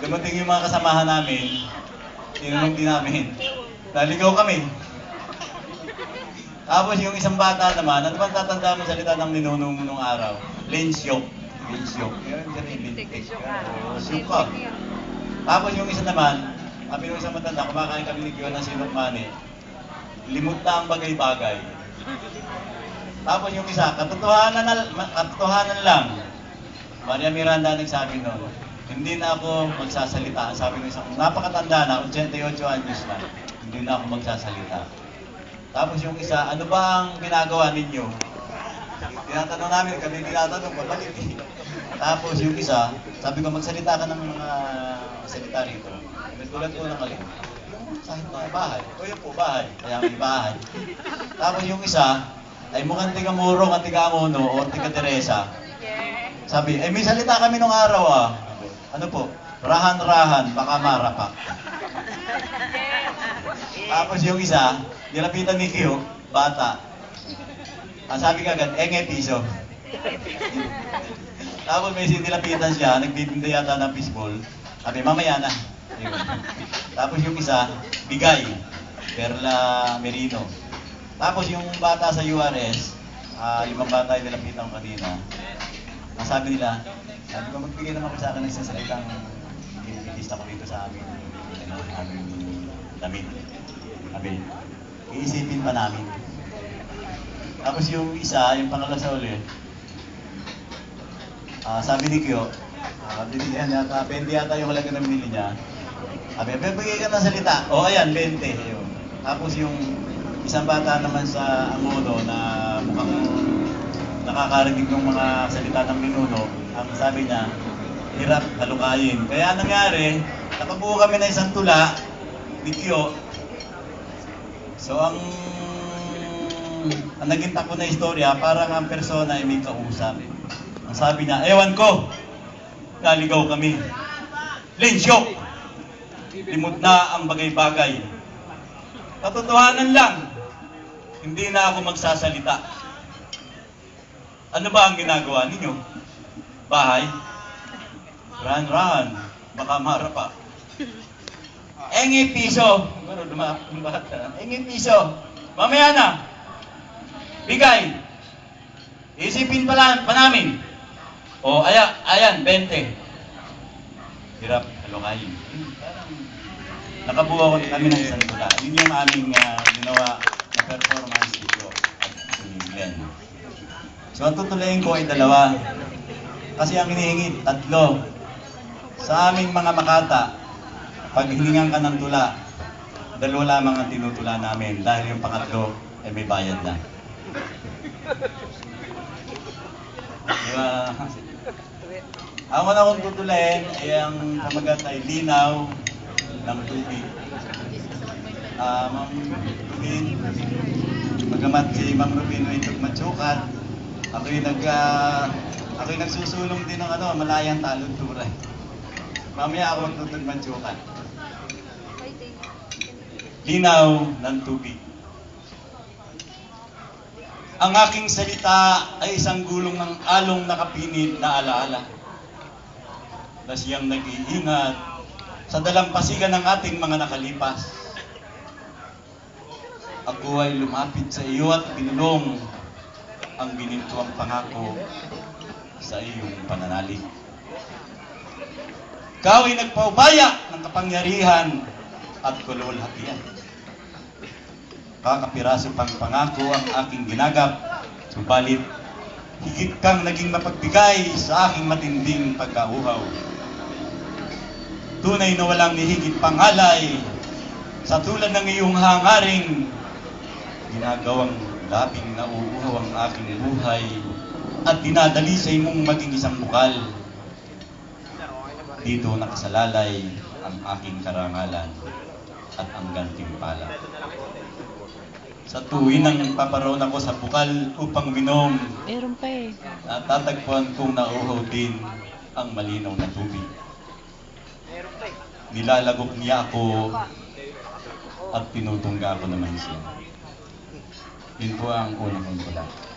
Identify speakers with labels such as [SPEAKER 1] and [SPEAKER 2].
[SPEAKER 1] dumating yung mga kasamahan namin, tinanong din namin, naligaw kami. Tapos yung isang bata naman, ano bang tatanda mo salita ng ninuno mo nung araw? Lensyok. Lensyok. Yun, yun, lensyok. Ka. Tapos yung isa naman, sabi ng isang matanda, kumakain kami ni Kiyo ng sinok mani. Limot na ang bagay-bagay. Tapos yung isa, katotohanan, na, katotohanan lang. Maria Miranda nagsabi noon, hindi na ako magsasalita. Sabi ng isang, napakatanda na, 88 anyos na, hindi na ako magsasalita. Tapos yung isa, ano ba ang ginagawa ninyo? Tinatanong namin, kami tinatanong, pabalik eh. Tapos yung isa, sabi ko, magsalita ka ng mga salita rito. Nagtulat ko ng alin. Kahit na bahay. O yun po, bahay. Kaya may bahay. Tapos yung isa, ay mukhang tiga Murong at tiga Amono o tiga Teresa. Sabi, eh may salita kami nung araw ah. Ano po? Rahan-rahan, baka marapak. Tapos yung isa, nilapitan ni Kyo, bata. Ang sabi ka agad, enge piso. Tapos may sinilapitan siya, nagtitinda yata ng fishball. Sabi, mamaya na. Tapos yung isa, bigay. Perla Merino. Tapos yung bata sa URS, ah yung mga bata yung nilapitan ko kanina, ang sabi nila, sabi ko, magbigay naman ko sa akin ng isang salitang ililista ko dito sa amin. Ano, aming damit. Sabi, iisipin pa namin. Tapos yung isa, yung pangalawa sa uli, ah sabi ni Kyo, ah binili niya yata, 20 yata yung halaga na binili niya. Sabi, bibigay ka ng salita. O ayan, 20. Yun. Tapos yung isang bata naman sa Amono na mukhang nakakarinig ng mga salita ng minuno, ang sabi niya, hirap talukayin. Kaya nangyari, nakabuo kami ng isang tula, ni Kyo. So ang, ang naging tako na istorya, parang ang persona ay may kausap. Ang sabi niya, ewan ko, naligaw kami. Lensyok! Limot na ang bagay-bagay. Katotohanan lang, hindi na ako magsasalita. Ano ba ang ginagawa ninyo? Bahay? Ran-ran. Baka marapa. Engi piso. Pero lumapang bata. Engi piso. Mamaya na. Bigay. Isipin pala pa namin. O, aya, ayan, 20. Hirap, kalokayin. Parang nakabuo ko kami ng isang tula. Yun yung aming ah, ginawa na performance dito at Glenn. So ang tutulayin ko ay dalawa. Kasi ang hinihingi, tatlo. Sa aming mga makata, pag hiningan ka ng tula, dalawa lamang ang tinutula namin dahil yung pangatlo ay may bayad na. Diba? Ang una kong tutulayin ay ang kamagat ay linaw ng tubig. Ah, Ma'am Rubin, magamat si Ma'am Rubin ay tugmatsukat, ako'y nag, ah, ako'y nagsusulong din ng ano, malayang talunturay. Mamaya ako ang tutugmatsukat. Linaw ng tubig. Ang aking salita ay isang gulong ng along nakapinit na alaala na siyang nag-iingat sa dalampasigan ng ating mga nakalipas. Ako ay lumapit sa iyo at binulong ang binintuang pangako sa iyong pananalig. Ikaw ay nagpaubaya ng kapangyarihan at kululhatian. Kakapiraso pang pangako ang aking ginagap, subalit higit kang naging mapagbigay sa aking matinding pagkauhaw. Tunay na walang nihigit pangalay sa tulad ng iyong hangaring ginagawang labing nauuhaw ang aking buhay at dinadalisay mong maging isang bukal. Dito nakasalalay ang aking karangalan at ang gantimpala. Sa tuwin ang paparoon ako sa bukal upang minom
[SPEAKER 2] Meron pa eh.
[SPEAKER 1] at tatagpuan kong nauuhaw din ang malinaw na tubig. Nilalagok niya ako at tinutungga ko naman siya. Yun po ang unang tula.